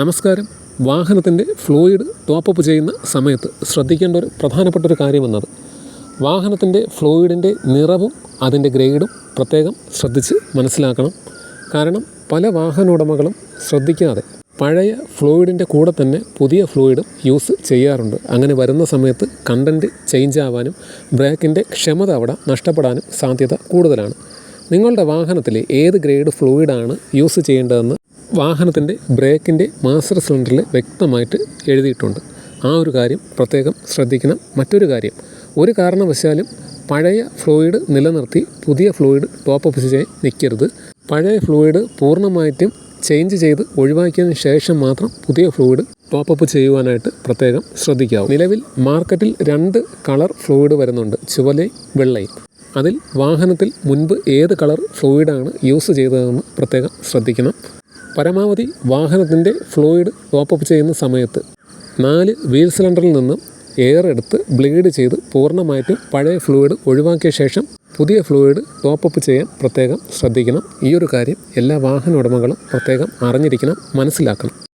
നമസ്കാരം. വാഹനത്തിന്റെ fluid top-up ചെയ്യുന്ന സമയത്ത് ശ്രദ്ധിക്കേണ്ട ഒരു പ്രധാനപ്പെട്ട ഒരു കാര്യമെന്നത് വാഹനത്തിന്റെ ഫ്ലൂയിഡിന്റെ നിറവും അതിന്റെ ഗ്രേഡും പ്രത്യേകം ശ്രദ്ധിച്ച് മനസ്സിലാക്കണം. കാരണം പല വാഹന ഉടമകളും ശ്രദ്ധിക്കാതെ പഴയ ഫ്ലൂയിഡിന്റെ കൂടെ തന്നെ പുതിയ ഫ്ലൂയിഡും യൂസ് ചെയ്യാറുണ്ട്. അങ്ങനെ വരുന്ന സമയത്ത് കണ്ടന്റ് ചേഞ്ച് ആവാനും ബ്രേക്കിന്റെ ക്ഷമത അവിടെ നഷ്ടപ്പെടാനും സാധ്യത കൂടുതലാണ്. നിങ്ങളുടെ വാഹനത്തിലെ ഏത് ഗ്രേഡ് ഫ്ലൂയിഡാണ് യൂസ് ചെയ്യേണ്ടതെന്ന് വാഹനത്തിന്റെ ബ്രേക്കിന്റെ മാസ്റ്റർ സിലിണ്ടറിൽ വ്യക്തമായിട്ട് എഴുതിയിട്ടുണ്ട്. ആ ഒരു കാര്യം പ്രത്യേകം ശ്രദ്ധിക്കണം. മറ്റൊരു കാര്യം ഒരു കാരണവശാലും പഴയ ഫ്ലൂയിഡ് നിലനിർത്തി പുതിയ ഫ്ലൂയിഡ് ടോപ്പ് ഓഫ് ചെയ്യാൻ നിൽക്കരുത്. പഴയ ഫ്ലൂയിഡ് പൂർണമായിട്ടും ചേഞ്ച് ചെയ്ത് ഒഴിവാക്കിയതിന് ശേഷം മാത്രം പുതിയ ഫ്ലൂയിഡ് ടോപ്പ് അപ്പ് ചെയ്യുവാനായിട്ട് പ്രത്യേകം ശ്രദ്ധിക്കാവും. നിലവിൽ മാർക്കറ്റിൽ രണ്ട് കളർ ഫ്ലൂയിഡ് വരുന്നുണ്ട് ചുവലയും വെള്ളയും അതിൽ വാഹനത്തിൽ മുൻപ് ഏത് കളർ ഫ്ലൂയിഡാണ് യൂസ് ചെയ്തതെന്ന് പ്രത്യേകം ശ്രദ്ധിക്കണം. പരമാവധി വാഹനത്തിന്റെ ഫ്ലൂയിഡ് ടോപ്പപ്പ് ചെയ്യുന്ന സമയത്ത് നാല് വീൽ സിലിണ്ടറിൽ നിന്നും എയർ എടുത്ത് ബ്ലീഡ് ചെയ്ത് പൂർണമായിട്ടും പഴയ ഫ്ലൂയിഡ് ഒഴിവാക്കിയ ശേഷം പുതിയ ഫ്ലൂയിഡ് ടോപ്പപ്പ് ചെയ്യാൻ പ്രത്യേകം ശ്രദ്ധിക്കണം. ഈ ഒരു കാര്യം എല്ലാ വാഹന ഉടമകളും പ്രത്യേകം അറിഞ്ഞിരിക്കണം മനസ്സിലാക്കണം.